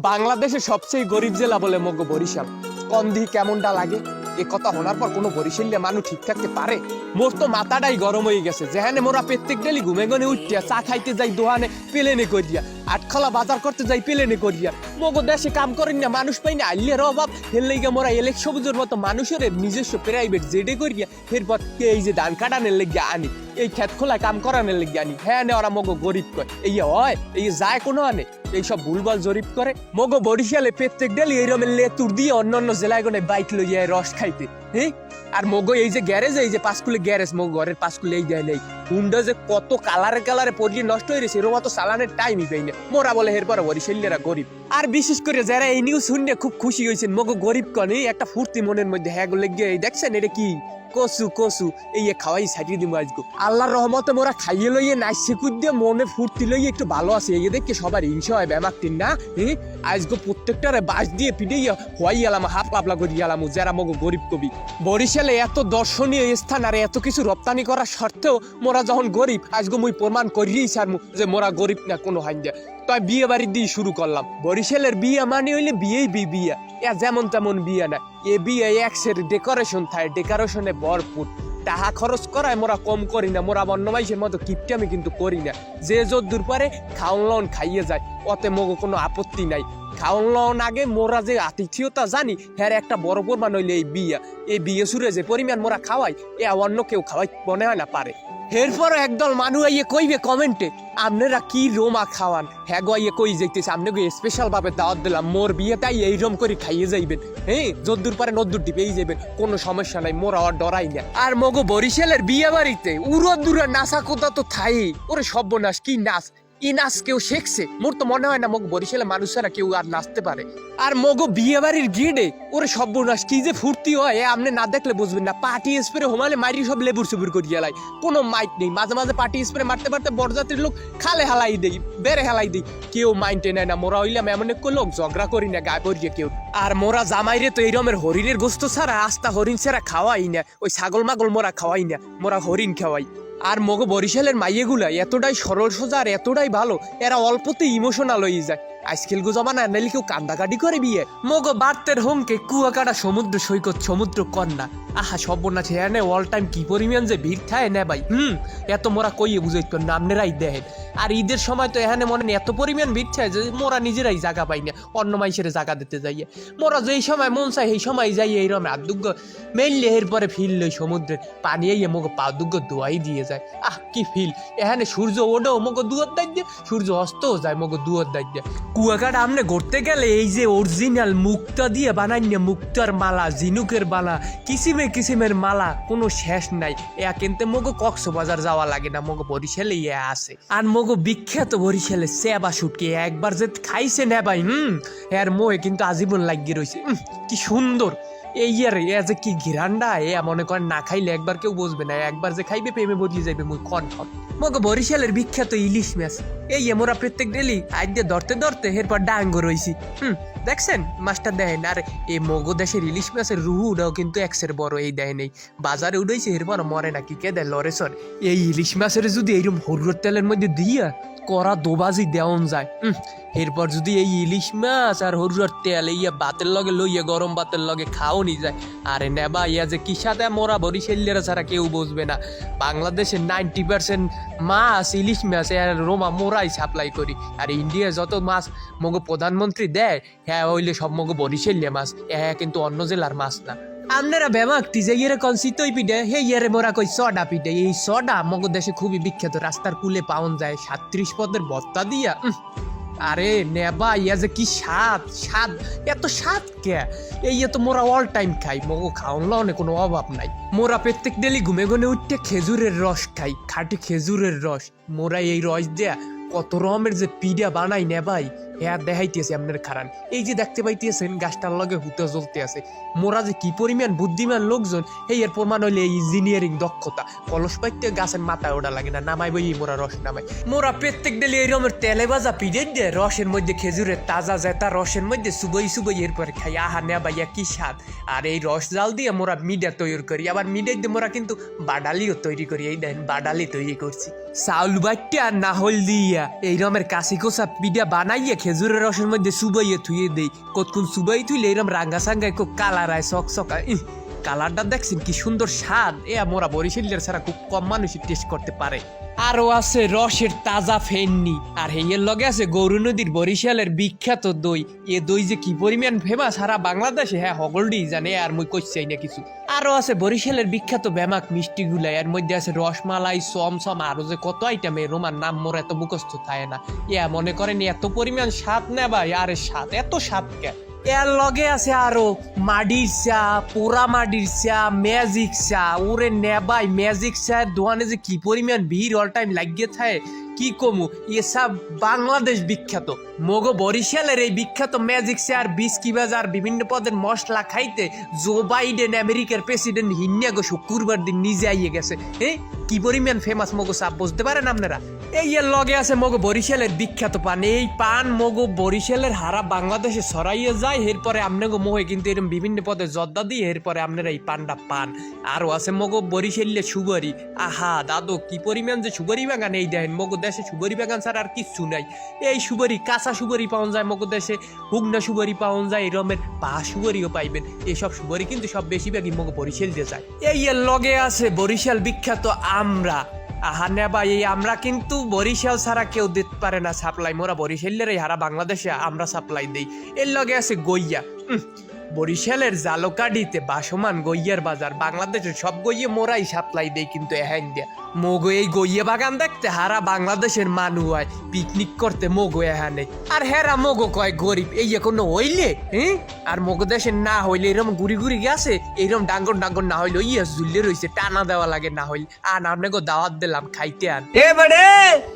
বাংলাদেশের সবচেয়ে গরিব জেলা বলে মগ বরিশাল। কন্ধি কেমনটা লাগে? এ কথা হওয়ার পর কোনো বরিশালিয়া মানুষ ঠিক থাকতে পারে? মোর তো মাথাটাই গরম হয়ে গেছে। যেখানে মোরা প্রত্যেক ডেলি ঘুমে গনে উঠিয়া চা খাইতে যাই দোহানে, পেলেনে করিয়া। আটখলা বাজার করতে যাই, পেলেনে করিয়া। মগ দেশে কাম করেন না, মানুষ পাই না, আইলের অভাব। হের লেগে মোরা এলেক সবুজের মতো মানুষের নিজস্ব প্রাইভেট জেডে করিয়া এরপর এই যে ধান কাটানের লেগে আনি, এই খেত খোলায় কাম করানের লেগে আনি। হ্যাঁ নে ওরা মগো গরিব কয়। এই হয়, এই যায় কোনো আনে এইসব ভুলভাল জরিপ করে। মগো বরিশালে প্রত্যেক ডেলি এইরমের লেতুর দিয়ে অন্য অন্য জেলায় গনে বাইক লইয়া রস খাইতে। হ্যাঁ আর মগো এই যে গ্যারেজ এই যে পাঁচকুলে গ্যারেজ মগো, ঘরের পাঁচকুলে এই দেয় নেই হুন্ডা যে কত কালারে কালারে পরিয়ে নষ্ট হয়ে গেছে, এরকম তো চালানের টাইমই পাই না। মোরা বলে এরপরে বরিশালীরা গরিব। আর বিশেষ করে যারা এই নিউজ শুনলে খুব খুশি হয়েছেন, মগ গরিব কনে, একটা ফুর্তি মনের মধ্যে হ্যাঁ গুলো গিয়ে দেখছেন, এটা কি? কসু কসু, এই খাওয়াই সাজিয়ে দিব আজকে। আল্লাহর রহমতে মোরা খাইয়ে লইয়ে নাচছে কুদ্দে মনে ফুর্তি লইয়ে একটু ভালো আছে। এই দেখে সবার হিংসা হয় ব্যামাকটিন না? হ্যাঁ আজকে প্রত্যেকটারে বাস দিয়ে পিটে হওয়াই গেলাম হাফ পাবলা করি গেলাম যারা মগো গরিব কবি। বরিশালে এত দর্শনীয় স্থান আর এত কিছু রপ্তানি করার সত্ত্বেও মোরা যখন গরিব, আজকে মুই প্রমাণ করিয়েই ছাড়মু যে মোরা গরিব না কোনো হাইন্দা। তাই বিয়ে বাড়ি দিয়ে শুরু করলাম। বরিশালের বিয়ে মানে হইলে বিয়েই বিয়ে। এ যেমন তেমন বিয়ে না এ বিয়ে একসের ডেকোরেশন থাকে ডেকোরেশনে ভরপুর। টাকা খরচ করায় মোরা কম করি না, মোরা বন্য মাইসের মতো কিপটে আমি কিন্তু করি না। যে যত দূর পারে খাওন লন খাইয়ে যায়, অতে মগো কোনো আপত্তি নাই। খাওন লন আগে মোরা যে আতিথিয়তা জানি হ্যাঁ একটা বড় পরিমাণ হইলে এই বিয়া। এই বিয়ে সুরে যে পরিমাণ মোরা খাওয়াই, এ অন্য কেউ খাওয়াই মনে হয় না পারে। এরপর একদল মানুষ আইয়ে কইবে কমেন্টে, আপনারা কি রোমা খাওয়ান? হ্যাঁ আইয়ে কই যাইতেছে? স্পেশাল ভাবে দাওয়াত দিলাম। মোর বিয়ে তাই এইরকম করে খাইয়ে যাইবেন। হ্যাঁ যদ্দূর পারে নদ্দূর ডিপেই যাইবেন। কোনো সমস্যা নাই, মোর আর ডরাই না। আর মগো বরিশালের বিয়ে বাড়িতে উড়ো দূরে নাচা কোথা তো থাই ওরে সর্বনাশ, কি নাচ? ই নাচ কেউ শেখছে। মোর তো মনে হয় না, মগ বরিশালে মানুষেরা কেউ আর নাচতে পারে। আর মগো বিয়ে বাড়ির গিডে, ওরে সর্বনাশ, কি যে ফুর্তি হয় আপনি না দেখলে বুঝবেন না। পার্টি স্প্রে হোমালে মারি সব লেবুর সুবুর করি গেলাই কোনো মাইক নেই, মাঝে মাঝে পার্টি স্প্রে মারতে মারতে বরযাত্রীর লোক খালে হালাই দেই, বেড়ে হালাই দেই। কেউ মাইন্ডে নেয় না, মোরা হইলাম এমন এক লোক, ঝগড়া করি না, গায়ে পড়িয়ে কেউ। আর মোরা জামাইরে তো এইরমের হরিণের গোস্ত ছাড়া, আস্তা হরিণ ছাড়া খাওয়াই না, ওই ছাগল মাগল মোরা খাওয়াই না, মোরা হরিণ খাওয়াই। আর মগো বরিশালের মাইয়েগুলা এতটাই সরল সোজা আর এতটাই ভালো, এরা অল্পতে ইমোশনাল হয়ে যায়। আজকাল গো জমানা নাইলে কেউ কান্দাকাটি করে বিয়ে। মগো বার্তের হোমকে, কুয়াকাটা সমুদ্র সৈকত, সমুদ্র কন্যা। আহা হ্যাঁ অল টাইম কি পরিমাণ যে ভিড় থাকে না ভাই? হুম, এত মোরা কইয়ে বুঝাইতো নামনেরাই দেখেন আর ঈদের সময় তো এখানে মনে এত পরিমাণ ভিড় যে মোরা নিজেরাই পাই না, অন্য মাইসের জায়গা দিতে যাইয়ে। মোরা যেই সময় মন চাই সেই সময় যাই এইরকম রাত দুগ্গ মেললে এরপরে ফিল লই সমুদ্রের পানি আইয়ে মগো পা দুগ্গ দোয়াই দিয়ে যায়। আহ, কি ফিল এখানে সূর্য ওডেও মগো দুয়ার দাই দিয়ে সূর্য অস্তও যায় মগো দুয়ার দাই দিয়ে কুয়াকাটা আমনে ঘুরতে গেলে এই যে অরিজিনাল মুক্তা দিয়ে বানান্য মুক্তার মালা জিনুকের বালা কিসিমে কিসিমের মালা, কোনো শেষ নাই। এয়া কিন্তু মগো কক্সবাজার যাওয়া লাগে না, মগো বরিশালে ইয়ে আছে। আর মগো বিখ্যাত বরিশালে সেবা শুটকে একবার যে খাইছে না ভাই, হুম? এর মোয়ে কিন্তু আজীবন লাগিয়ে রয়েছে কি সুন্দর। এই ইয়ার এ যে কি ঘিরান্ডা, এ মনে করেন না খাইলে একবার কেউ বুঝবে না, একবার যে খাইবে প্রেমে বদলে যাইবে মুই খন মগো বরিশালের বিখ্যাত ইলিশ মাছ এই মোরা প্রত্যেক ডেলি আজ দিয়ে ধরতে ধরতে এরপর ডাঙ্গ রইছি হুম, দেখছেন? মাছটা দেখেন আর এই মগো দেশের ইলিশ মাছের রুহুটাও কিন্তু একসের বড়, এই দেয় নেই। বাজারে উঠেছে এরপর মরে নাকি, কে দেয় লরেসর এই ইলিশ মাছের যদি এইরকম হরুর তেলের মধ্যে দিয়া করা দোবাজি দেওয়ান যায় এরপর যদি এই ইলিশ মাছ আর হরুর তেল ইয়া বাতের লগে লইয়া গরম বাতের লগে খাও নি যায়। আরে নেবা ইয়া যে কি সাথে মোরা বরিশালিয়ারা ছাড়া কেউ বুঝবে না। বাংলাদেশের নাইনটি পার্সেন্ট মাছ, ইলিশ মাছ রোমা মোরাই সাপ্লাই করি। আর ইন্ডিয়া যত মাছ মগো প্রধানমন্ত্রী দেয় হ্যাঁ হইলে সব মগো বরিশালিয়া মাছ। হ্যাঁ কিন্তু অন্য জেলার মাছ না। আপনারা বেমাকটি যে ইয়ে কন শীতই পিঠে হে ইয়ে মোরা কই সডা পিঠে এই সডা মগো দেশে খুবই বিখ্যাত। রাস্তার কুলে পাওন যায়। সাত্রিশ পদের বত্তা দিয়া আরে নেবা, ইয়া যে কি স্বাদ স্বাদ, এত স্বাদ কে? এই ইয়ে তো মোরা অল টাইম খাই, মগো খাওন লনে কোনো অভাব নাই। মোরা প্রত্যেক ডেলি ঘুমে ঘুমে উঠতে খেজুরের রস খাই, খাটি খেজুরের রস। মোরা এই রস দেয়া কত রমের যে পিডা বানাই নে ভাই হ্যাঁ দেখাইতেছে আপনার খারান। এই যে দেখতে পাইতেছেন, গাছটার লগে হুতে জ্বলতে আছে। মোরা যে কি পরিমাণ বুদ্ধিমান লোকজন, এই এর প্রমাণ হইলে ইঞ্জিনিয়ারিং দক্ষতা। কলস পাইতে গাছের মাথায় ওটা লাগে না নামাই বই মোরা রস নামাই মোরা প্রত্যেক ডেলি এই রকমের তেলে ভাজা পিডে দিয়ে রসের মধ্যে খেজুরের তাজা জেতা, রসের মধ্যে সুবই সুবই এরপরে খাই। আহা নে ভাইয়া, কি স্বাদ। আর এই রস জাল দিয়ে মোরা মিডা তৈরি করি। আবার মিডাই দিয়ে মোরা কিন্তু বাডালিও তৈরি করি। এই দেখেন বাডালি তৈরি করছি। চাউল বাট্টা না নাহল দিয়া এই রমের কাশি কোষা পিডা বানাইয়া খেজুরের রসের মধ্যে সুবাইয়ে থুয়ে দেই। কতক্ষণ সুবাই থুইলে এরম রাঙ্গা সাঙ্গায় খুব কালার আয় সক সক কালারটা দেখছেন কি সুন্দর স্বাদ। এ, মোরা বরিশালের ছাড়া খুব কম মানুষই টেস্ট করতে পারে। আরও আছে রসের তাজা ফেননি। আর হেয়ের লগে আছে গৌরু নদীর বরিশালের বিখ্যাত দই। এ দই যে কি পরিমাণ ফেমাস সারা বাংলাদেশে হ্যাঁ হগলডি জানে, আর মুই কইছাই না কিছু। আরও আছে বরিশালের বিখ্যাত ব্যামাক মিষ্টিগুলা এর মধ্যে আছে রসমালাই সমসম আরও যে কত আইটেম এর রোমার নাম মোর এত মুখস্থ থাকে না। ইয়া মনে করেন এত পরিমাণ স্বাদ না ভাই, আরে স্বাদ, এত স্বাদ কে? এর লগে আছে আরও মাডির চা, পোড়া মাডির চা, ম্যাজিক চা। ওরে নেবাই ম্যাজিক চা দোকানে যে কি পরিমাণ ভিড় অল টাইম লাগিয়ে থাকে। কি কমু? এসব বাংলাদেশ বিখ্যাত। মগ বরিশালের এই বিখ্যাত ম্যাজিক চা আর বিস্কি বাজার, বিভিন্ন পদের মশলা খাইতে জো বাইডেন আমেরিকার প্রেসিডেন্ট হিন্যা গো শুক্রবার দিন নিজে আইয়ে গেছে। হ্যাঁ কি পরিমাণ ফেমাস মগো সাপ, বুঝতে পারেন আপনারা? এই এর লগে আছে মগো বরিশালের বিখ্যাত পান। এই পান মগো বরিশালের হারা বাংলাদেশে ছড়াইয়ে যায়, এরপরে আপনাকে মোহে কিন্তু এরকম বিভিন্ন পদে জর্দা দিয়ে এরপরে আপনারা এই পানটা পান। আরও আছে মগো বরিশালের সুবারি আহা, দাদু, কি পরিমাণ যে সুবারি বাগান, এই দেখেন মগো দেশে সুবারি বাগান ছাড়া আর কিচ্ছু নাই। এই সুবারি কাঁচা সুবারি পাওয়া যায় মগো দেশে হুগনা সুবারি পাওয়া যায় এরমের পা সুবারিও পাইবেন। এইসব সুবারি কিন্তু সব বেশিরভাগই মগ বরিশাল দিয়ে যায়। এই এর লগে আছে বরিশাল বিখ্যাত আমরা আহা, নে ভাই, এই আমরা কিন্তু বরিশাল ছাড়া কেউ দিতে পারে না সাপ্লাই। মোরা বরিশালের এই হারা বাংলাদেশে আমরা সাপ্লাই দেই। এর লগে আছে গইয়া। বরিশালের জালকাডিতে বাসমান গইয়ার বাজার। বাংলাদেশের সব গইয়ে মোরাই সাপ্লাই দেয় কিন্তু এহাইন দিয়া মগো এই গইয়ে বাগান দেখতে হারা বাংলাদেশের মানু হয় পিকনিক করতে মগো এহানে। আর হেরা মগো কয় গরিব, এই কোনো হইলে হ্যাঁ আর মগো দেশে না হইলে এরম গুড়ি গুড়ি গেছে এইরকম ডাঙ্গর ডাঙ্গর না হইলে ইয়া ঝুললে রইছে, টানা দেওয়া লাগে না হইলে। আর আপনাকে দাওয়াত দিলাম, খাইতে আন। এবারে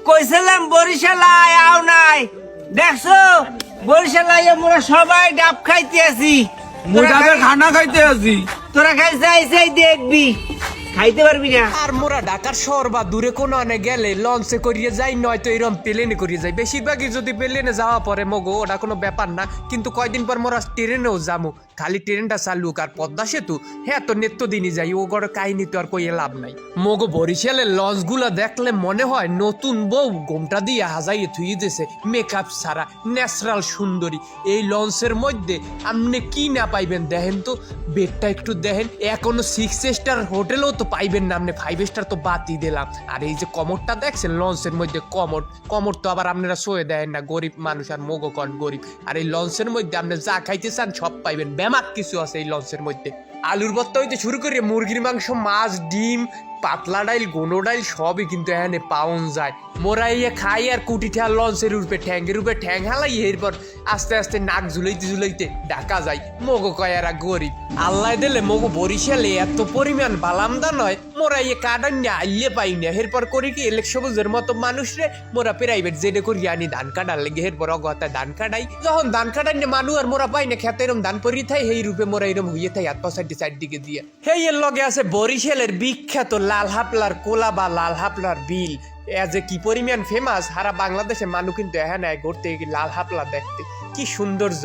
কইছিলাম বরিশাল আয়, আও নাই। দেখছ? বরিশাল আইয়া মোরা সবাই ডাব খাইতে আছি মোটাকে খানা খাইতে আসি। তোরা খাইছে চাই দেখবি। খাইতে পারবি না। আর মোরা ঢাকার শহর বা দূরে কোনো আনে গেলে লঞ্চে করিয়ে যাই, নয়তো এরম প্লেনে করিয়ে যাই। বেশিরভাগই যদি প্লেনে যাওয়া পরে মগো, ওটা কোনো ব্যাপার না। কিন্তু কয়দিন পর মোরা ট্রেনেও যামু। খালি ট্রেনটা চালুক আর পদ্মা সেতু হ্যাঁ তো নিত্য দিনই যাই। ও গড় কাহিনী তো আর কই লাভ নাই। মগো, বরিশালের লঞ্চগুলো দেখলে মনে হয় নতুন বউ গোমটা দিয়ে হাজাইয়ে থুই দিছে, মেকআপ ছাড়া, ন্যাচারাল সুন্দরী। এই লঞ্চের মধ্যে আপনি কি না পাইবেন দেখেন তো? বেডটা একটু দেখেন। এখনও সিক্স স্টার হোটেলও তো পাইবেন না, আপনি ফাইভ স্টার তো বাতি দিলাম। আর এই যে কমরটা দেখছেন, লঞ্চের মধ্যে কমর। কমর তো আবার আপনারা সয়ে দেয় না, গরিব মানুষ আর মোগকন কন গরিব। আর এই লঞ্চের মধ্যে আপনি যা খাইতে চান সব পাইবেন। ব্যামাক কিছু আছে এই লঞ্চের মধ্যে। আলুর ভর্তা হইতে শুরু করে মুরগির মাংস, মাছ, ডিম পাতলা ডাইল, গোনো ডাইল, সবই কিন্তু এখানে পাউন যায়। মোরা ইয়ে খাই আর কুটি ঠেয়া লঞ্চের উপরে ঠ্যাঙ্গের উপরে ঠ্যাং হালাই, এরপর আস্তে আস্তে নাক ঝুলাইতে ঝুলাইতে ডাকা যায়। মগো কয় এরা গরিব। আল্লাহ দিলে মগো বরিশালে এত পরিমাণ বালামদা নয় মোরা ইয়ে কাটান না আইলে পাই না। এরপর করি কি, এলেক সবুজের মতো মানুষ রে, মোরা প্রাইভেট জেডে করি আনি ধান কাটার লেগে। এরপর অগতা ধান কাটাই। যখন ধান কাটাই না মানুষ আর মোরা পাই না, খেতে এরম ধান পরি থাই সেই রূপে মোরা এরম হইয়ে থাই, হাত পা সাইডে দিকে দিয়ে। হেই এর লগে আছে বরিশালের বিখ্যাত লাল হাপলার কোলা বা লাল হাপলার বিল। এজ এ কি পরিমাণ ফেমাস হারা বাংলাদেশে মানুষ কিন্তু এখানে আয় ঘুরতে লাল হাপলা দেখতে। কি সৌন্দর্য।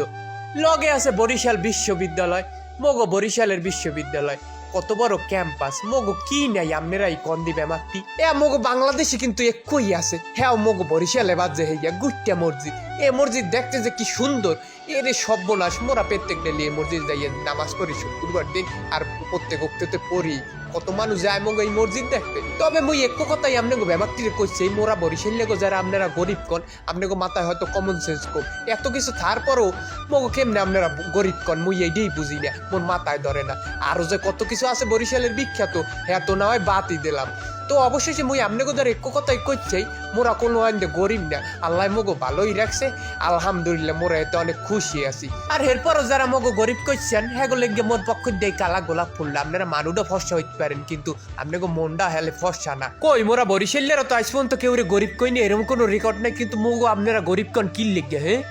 লগে আছে বরিশাল বিশ্ববিদ্যালয়, মগো বরিশালের বিশ্ববিদ্যালয়। কত বড় ক্যাম্পাস, মগো কি নাই আপনারা এই কন্দি ব্যামারটি এ মগো বাংলাদেশে কিন্তু একই আছে। হ্যাঁ মগো বরিশালে বাজে হইয়া, গুট্টা মসজিদ। এ মসজিদ দেখতে যে কি সুন্দর। এরে সর্বনাশ, মোরা প্রত্যেক ডেলি এই মসজিদ যাইয়ে নামাজ পড়ি শুক্রবার দিন, আর প্রত্যেক অক্ততে পড়ি। কত মানুষ যায় মগো এই মসজিদ দেখতে তবে মুই এক কথাই আপনাকে ব্যাপারটিরে কইছে, এই মোরা বরিশাল লেগো যারা আপনারা গরিব কন, আপনাকে মাথায় হয়তো কমন সেন্স কম। এত কিছু থার পরও মগো কেমনে আপনারা গরিব কন, মুই এইটাই বুঝি না, মোর মাথায় ধরে না। আরও যে কত কিছু আছে বরিশালের বিখ্যাত হ্যাঁ তো না হয় বাতই দিলাম। তো অবশেষে মুই আপনাকে ধরে এক কথাই কইছাই মোরা কোনো আইন গরিব না। আল্লাহ মগো ভালোই রাখছে, আলহামদুলিল্লাহ মোরা এতে অনেক খুশি আছি। আর এরপরও যারা মগো গরিব কইছেন হ্যাঁ লেগে মোর পক্ষ দিয়ে কালা গোলাপ ফুল আপনারা মানুষও ফসা হইতে পারেন, কিন্তু আপনাকে মনটা হেলে ফসা না। কই, মোরা বরিশালের তো আজ পর্যন্ত কেউ গরিব কইনি এরকম কোনো রেকর্ড নাই, কিন্তু মগো আপনারা গরিব কন কি লিখে হ্যাঁ